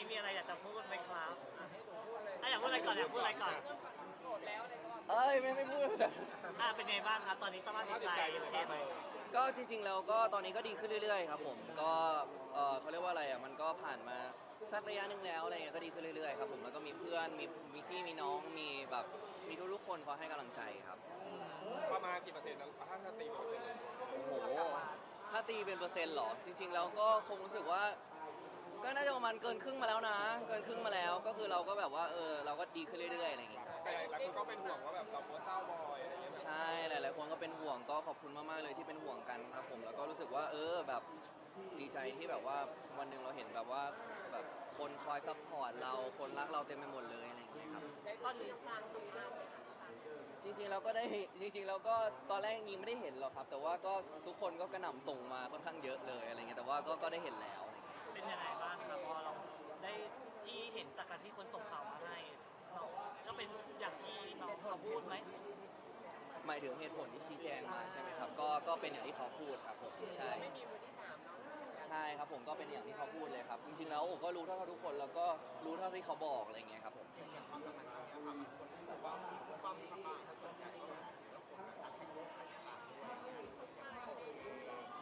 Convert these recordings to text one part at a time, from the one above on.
นี้มีอะไรอยากจะพูดไหมครับอะอยากพูดอะไรก่อนอยากพูดอะไรก่อนเอ้ยไม่ไม่พูดแบบอะเป็นไงบ้างครับ ตอนนี้สภาพจิตใจโอเคไหมก็จริงๆแล้วก็ตอนนี้ก็ดีขึ้นเรื่อยๆครับผมก็เออเขาเรียกว่าอะไรอะมันก็ผ่านมาสักระยะหนึ่งแล้วอะไรเงี้ยก็ดีขึ้นเรื่อยๆครับผมแล้วก็มีเพื่อนมีมีพี่มีน้องมีแบบมีทุกๆคนคอยให้กำลังใจครับ ประมาณกี่เปอร์เซ็นต์นะถ้าถ้าตีเป็นเปอร์เซ็นต์โอ้โหถ้าตีเป็นเปอร์เซ็นต์เหรอ จริงๆ แล้วก็คงรู้สึกว่า ก็น่าจะประมาณเกินครึ่งมาแล้วนะ เกินครึ่งมาแล้วก็คือเราก็แบบว่าเออเราก็ดีขึ้นเรื่อยๆอะไรอย่างเงี้ยแต่หลายคนก็เป็นห่วงว่าแบบเราโพสต์เศร้าบ่อยอะไรอย่างเงี้ยแบบใช่หลายๆคนก็เป็นห่วงก็ขอบคุณมากๆเลยที่เป็นห่วงกันครับผมแล้วก็รู้สึกว่าเออแบบดีใจที่แบบว่าวันหนึ่งเราเห็นแบบว่าแบบคนคอยซัพพอร์ตเราคนรักเราเต็มไปหมดเลยอะไรอย่างเงี้ยครับ ตอนนี้จริงๆเราก็ได้จริงๆเราก็ตอนแรกยิงไม่ได้เห็นหรอกครับ แต่ว่าก็ทุกคนก็กระหน่ำส่งมาค่อนข้างเยอะเลยอะไรเงี้ยแต่ว่าก็ก็ได้เห็นแล้วอะไร เป็นยังไงบ้างครับพอเราได้ที่เห็นจากการที่คนส่งข่าวมาให้เราก็เป็นอย่างที่น้องเขาพูดไหมหมายถึงเหตุผลที่ชี้แจงมาใช่ไหมครับ ก็ก็เป็นอย่างที่เขาพูดครับผมใช่ใช่ครับผมก็เป็นอย่างที่เขาพูดเลยครับ จริงๆแล้วผมก็รู้เท่าทุกคนแล้วก็รู้เท่าที่เขาบอกอะไรเงี้ยครับผม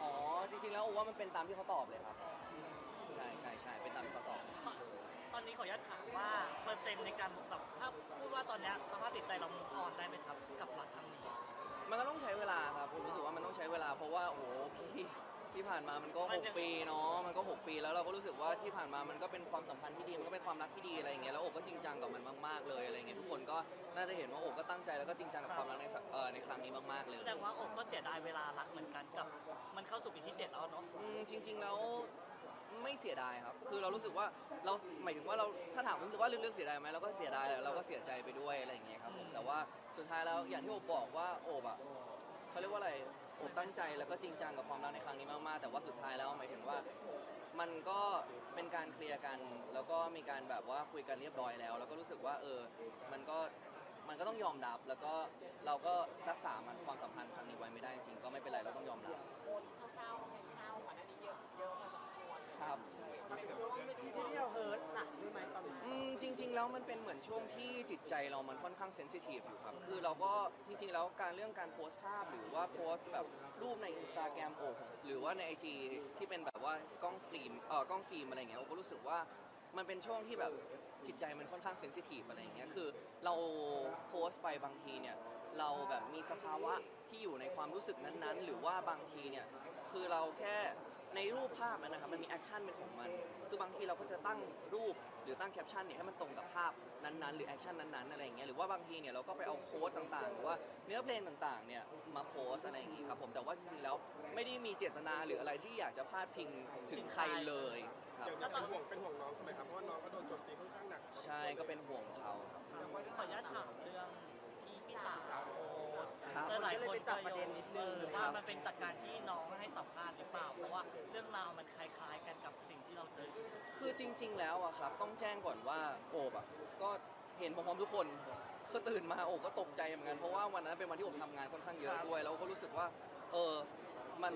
อ๋อจริงๆแล้วโอว่ามันเป็นตามที่เขาตอบเลยครับ ช่ใช่ใช่เป็นตามที่เขาตอบตอนนี้ขออนุญาตถามว่าเปอร์เซ็นต์ในการแบบถ้าพูดว่าตอนเนี้ยสภาพจิตใจเรามุกออนได้ไหมครับ กับรักครั้งนี้มันก็ต้องใช้เวลาครับผมรู้สึกว่ามันต้องใช้เวลาเพราะว่าโอ้โหพี่ที่ผ่านมามันก็มันยัง6ปีเนาะมันก็ 6 ปีแล้วเราก็รู้สึกว่าที่ผ่านมามันก็เป็นความสัมพันธ์ที่ดีมันก็เป็นความรักที่ดีอะไรอย่างเงี้ยแล้วโอบก็จริงจังกับมันมากๆเลยอะไรเงี้ยทุกคนก็น่าจะเห็นว่าโอบก็ตั้งใจแล้วก็จริงจังกับความรักในสเอ่อในครั้งนี้มากๆเลยแสดงว่าอกก็เสียดายเวลารักเหมือนกันกับ มันเข้าสู่ปีที่เจ็ดแล้วเนาะอืมจริง ๆ แล้ว ไม่เสียดายครับ คือเรารู้สึกว่าเราหมายถึงว่าเราถ้าถามรู้สึกว่าลึกๆเสียดายไหมเราก็เสียดายแหละเราก็เสียใจไปด้วยอะไรอย่างเงี้ยครับผมแต่ว่าสุดท้ายแล้วอย่างที่โอบบอกว่าโอบอะเขาเรียกว่าอะไรโอบตั้งใจแล้วก็จริงจังกับความรักในครั้งนี้มากๆแต่ว่าสุดท้ายแล้วหมายถึงว่ามันก็เป็นการเคลียร์กัน แล้วก็มีการแบบว่าคุยกันเรียบร้อยแล้ว แล้วก็รู้สึกว่าเออมันก็มันก็ต้องยอมรับแล้วก็เราก็รักษามันความสัมพันธ์ครั้งนี้ไว้ไม่ได้จริงก็ไม่เป็นไรเราต้องยอม มันเป็นเหมือนช่วงที่จิตใจเรามันค่อนข้างเซนซิทีฟอยู่ครับ คือเราก็จริงๆแล้วการเรื่องการโพสต์ภาพหรือว่าโพสต์แบบรูปในอินสตาแกรมโอ้หรือว่าใน IG ที่เป็นแบบว่ากล้องฟิล์มเออกล้องฟิล์มอะไรเงี้ยโอก็รู้สึกว่ามันเป็นช่วงที่แบบจิตใจมันค่อนข้างเซนซิทีฟอะไรอย่างเงี้ย คือเราโพสต์ไปบางทีเนี่ยเราแบบมีสภาวะที่อยู่ในความรู้สึกนั้นๆ หรือว่าบางทีเนี่ยคือเราแค่ ในรูปภาพนั้นนะครับมันมีแอคชั่นเป็นของมัน คือบางทีเราก็จะตั้งรูปหรือตั้งแคปชั่นเนี่ยให้มันตรงกับภาพนั้นๆ หรือแอคชั่นนั้นๆอะไรอย่างเงี้ยหรือว่าบางทีเนี่ยเราก็ไปเอาโค้ดต่างๆหรือว่าเนื้อเพลงต่างๆเนี่ยมาโพสอะไรอย่างงี้ครับผมแต่ว่าจริงๆแล้วไม่ได้มีเจตนาหรืออะไรที่อยากจะพาดพิงถึงใครเลยครับอย่างนี้เป็นห่วงเป็นห่วงน้องใช่ไหมครับเพราะว่าน้องก็โดนโจมตีค่อนข้างหนักใช่ก็เป็นห่วงเขาครับขออนุญาตถามเรื่องที่พี่สาวโพสต์ ครับ หลายๆก็เลยไปจับประเด็นนิดนึงเออว่ามันเป็นจากการที่น้องให้สัมภาษณ์หรือเปล่า เพราะว่าเรื่องราวมันคล้าย ๆ กันกับสิ่งที่เราเจอ คือจริง ๆ แล้วอะครับ ต้องแจ้งก่อนว่าโอบอะก็เห็นพร้อมๆทุกคนคือตื่นมาโอบก็ตกใจเหมือนกันเพราะว่าวันนั้นเป็นวันที่โอบทำงานค่อนข้างเยอะครับด้วยแล้วก็รู้สึกว่า เออมัน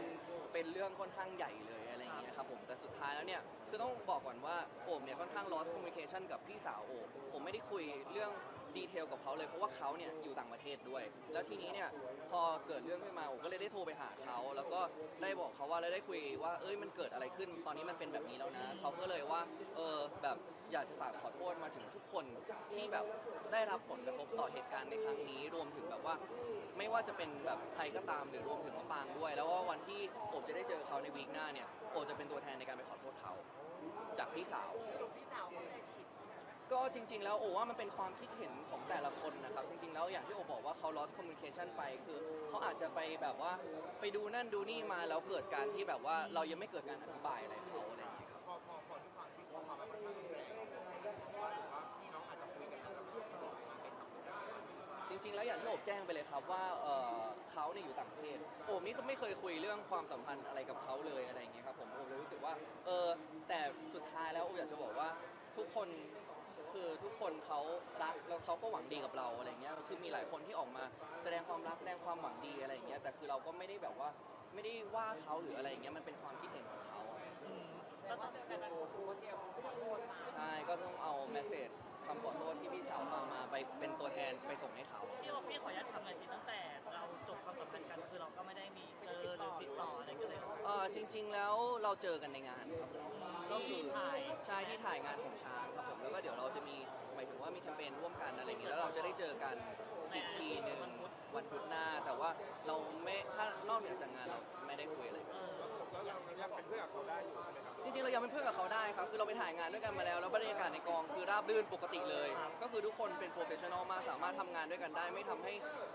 เป็นเรื่องค่อนข้างใหญ่เลยอะไรอย่างเงี้ยครับผมแต่สุดท้ายแล้วเนี่ยคือต้องบอกก่อนว่าโอบเนี่ยค่อนข้าง lost communication กับพี่สาวโอบผมไม่ได้คุยเรื่อง ดีเทลกับเขาเลยเพราะว่าเขาเนี่ยอยู่ต่างประเทศด้วย แล้วทีนี้เนี่ยพอเกิดเรื่องขึ้นมาโอบก็เลยได้โทรไปหาเขาแล้วก็ได้บอกเขาว่าแล้วได้คุยว่าเอ้ยมันเกิดอะไรขึ้นตอนนี้มันเป็นแบบนี้แล้วนะเขาก็เลยว่าเออแบบอยากจะฝากขอโทษมาถึงทุกคนที่แบบได้รับผลกระทบต่อเหตุการณ์ในครั้งนี้ รวมถึงแบบว่า ไม่ว่าจะเป็นแบบใครก็ตามหรือรวมถึงมะปางด้วย แล้วว่าวันที่โอบจะได้เจอเขาในวีคหน้าเนี่ยโอบจะเป็นตัวแทนในการไปขอโทษเขา จากพี่สาว พี่สาวเขาใจผิด ก็จริง ๆ แล้วโอว่ามันเป็นความคิดเห็นของแต่ละคนนะครับ จริง ๆ แล้วอย่างที่โอบอกว่าเขา lost communication ไปคือเขาอาจจะไปแบบว่าไปดูนั่นดูนี่มาแล้วเกิดการที่แบบว่าเรายังไม่เกิดการอธิบายอะไรเขาอะไรอย่างเงี้ยครับพอพอพอด้วยความที่ข้อความมันค่อนข้างรุนแรงว่าหรือว่าพี่น้องอาจจะคุยกันแล้วแล้วก็มาเป็นคำพูดได้จริง ๆ แล้วอย่างที่โอบแจ้งไปเลยครับว่าเอ่อเขาเนี่ยอยู่ต่างประเทศโอบนี่เขาไม่เคยคุยเรื่องความสัมพันธ์อะไรกับเขาเลยอะไรอย่างเงี้ยครับผมโอบเลยรู้สึกว่าเออแต่สุดท้ายแล้วโอบอยากจะบอกว่าทุกคน คือทุกคนเขารักแล้วเขาก็หวังดีกับเราอะไรเงี้ยคือมีหลายคนที่ออกมาแสดงความรักแสดงความหวังดีอะไรอย่างเงี้ยแต่คือเราก็ไม่ได้แบบว่าไม่ได้ว่าเขาหรืออะไรอย่างเงี้ยมันเป็นความคิดเห็นของเขาแล้วตก็อนเจอกันมันโพสต์เดียวขอโทษมาใช่ขอโทษที่พี่สาวฟังมาไปเป็นตัวแทนไปส่งให้เขาพี่บอกพี่ขออนุญาตทำหน่อยสิตั้งแต่เราจบความสัมพันธ์กันคือเราก็ไม่ได้มีเจอหรือติดต่ออะไรกันเลยเออจริง ๆ แล้วเราเจอกันในงานครับผม ก็คือถ่ายใช่ที่ถ่ายงานของช้างครับผมแล้วก็เดี๋ยวเราจะมีหมายถึงว่ามีแคมเปญร่วมกันอะไรอย่างเงี้ยแล้วเราจะได้เจอกันอีกทีหนึ่งวันพุธหน้า แต่ว่าเราไม่ถ้านอกเหนือจากงานเราไม่ได้คุยอะไรเออ แล้วเรายังเป็นเพื่อนกับเขาได้อยู่ใช่ไหมครับจริงๆเรายังเป็นเพื่อนกับเขาได้ครับ คือเราไปถ่ายงานด้วยกันมาแล้ว แล้วบรรยากาศในกองคือราบรื่นปกติเลย ก็คือทุกคนเป็นโปรเฟชชั่นอลมากสามารถทำงานด้วยกันได้ ไม่ทำให้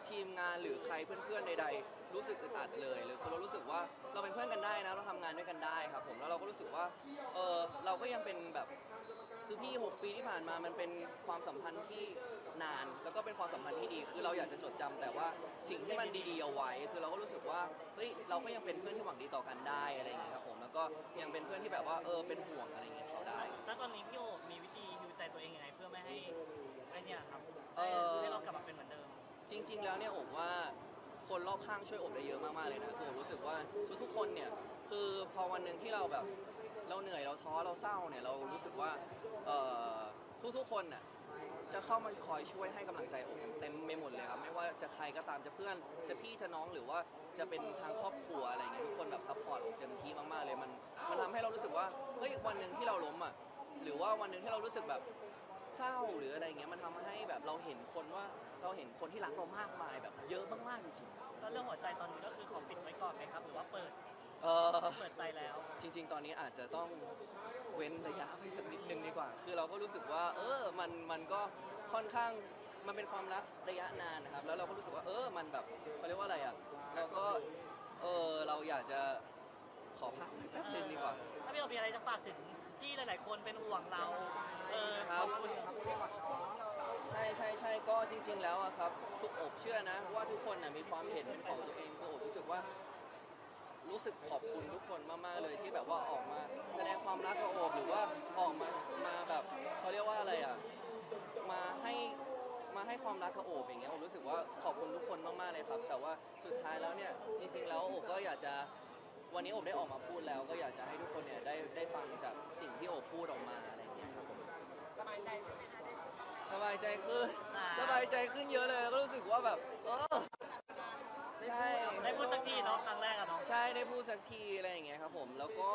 ทีมงานหรือใครเพื่อนๆใด ๆ รู้สึกอึดอัดเลยหรือคือเรารู้สึกว่าเราเป็นเพื่อนกันได้นะ เราทำงานด้วยกันได้ครับผม แล้วเราก็รู้สึกว่า เออเราก็ยังเป็นแบบ คือพี่ 6 ปีที่ผ่านมามันเป็นความสัมพันธ์ที่นาน แล้วก็เป็นความสัมพันธ์ที่ดี คือเราอยากจะจดจำแต่ว่าสิ่งที่มันดีๆเอาไว้ คือเราก็รู้สึกว่าเฮ้ยเราก็ยังเป็นเพื่อนที่หวังดีต่อกันได้อะไรอย่างเงี้ยครับผมแล้วก็ยังเป็นเพื่อนที่แบบว่าเออเป็นห่วงอะไรอย่างเงี้ยเขาได้ แล้วตอนนี้พี่โอมีวิธีฮิวใจตัวเองยังไงเพื่อไม่ให้ไอเนี่ยครับเอ่อ ให้เรากลับมาเป็นเหมือนเดิม จริง ๆ แล้วเนี่ยผมว่าคนรอบข้างช่วยอบได้เยอะมากๆเลยนะคือผมรู้สึกว่าทุกๆคนเนี่ยคือพอวันหนึ่งที่เราแบบเราเหนื่อยเราท้อเราเศร้าเนี่ยเรารู้สึกว่าเอ่อ ทุกๆคนน่ะจะเข้ามาคอยช่วยให้กำลังใจอบกันเต็มไปหมดเลยครับไม่ว่าจะใครก็ตามจะเพื่อนจะพี่จะน้องหรือว่าจะเป็นทางครอบครัวอะไรเงี้ยทุกคนแบบซัพพอร์ตอบเต็มที่มากๆเลยมันมันทำให้เรารู้สึกว่าเฮ้ยวันหนึ่งที่เราล้มอะหรือว่าวันหนึ่งที่เรารู้สึกแบบเศร้าหรืออะไรเงี้ยมันทำให้แบบเราเห็นคนว่าเราเห็นคนที่รักเรามากมายแบบเยอะมากๆจริงแล้วเรื่องหัวใจตอนนี้ก็คือขอปิดไว้ก่อนไหมครับ หรือว่าเปิดๆเออเปิดใจแล้ว จริง ๆ ตอนนี้อาจจะต้องเว้นระยะไปสักนิดนึงดี กว่าคือเราก็รู้สึกว่า เออมันมันก็ค่อนข้างมันเป็นความรักระยะนานนะครับ แล้วเราก็รู้สึกว่าเออมันแบบเขาเรียกว่าอะไรอะเราก็เออเราอยากจะขอพักไว้แป๊บนึงดีกว่า ถ้าพี่โอมีอะไรจะฝากถึงที่หลาย ๆ คนเป็นห่วงเรา เออครัขบอบคุณใช่ใช่ใช่ก็จริง ๆ แล้วอะครับ ทุกอกเชื่อนะ ว่าทุกคนน่ะมีความเห็นเป็นของตัวเองคืออกรู้สึกว่า รู้สึกขอบคุณทุกคนมาก ๆ เลยที่แบบว่าออกมา แสดงความรักกับโอบหรือว่าออกมามาแบบ เขาเรียกว่าอะไรอะมาให้มาให้ความรักกับโอบอย่างเงี้ยโอบรู้สึกว่าขอบคุณทุกคนมากๆเลยครับ แต่ว่าสุดท้ายแล้วเนี่ยจริงๆแล้วโอบก็อยากจะวันนี้โอบได้ออกมาพูดแล้ว ก็อยากจะให้ทุกคนเนี่ยได้ได้ฟังจากสิ่งที่โอบพูดออกมาอะไรอย่างเงี้ยครับผมสบายใจใช่ไหมคะได้สบายใจขึ้นอ่าสบายใจขึ้นเยอะเลยแล้วก็รู้สึกว่าแบบเออใช่ได้พูดสักทีเนาะครั้งแรกอะเนาะใช่ได้พูดสักทีอะไรอย่างเงี้ยครับผมแล้วก็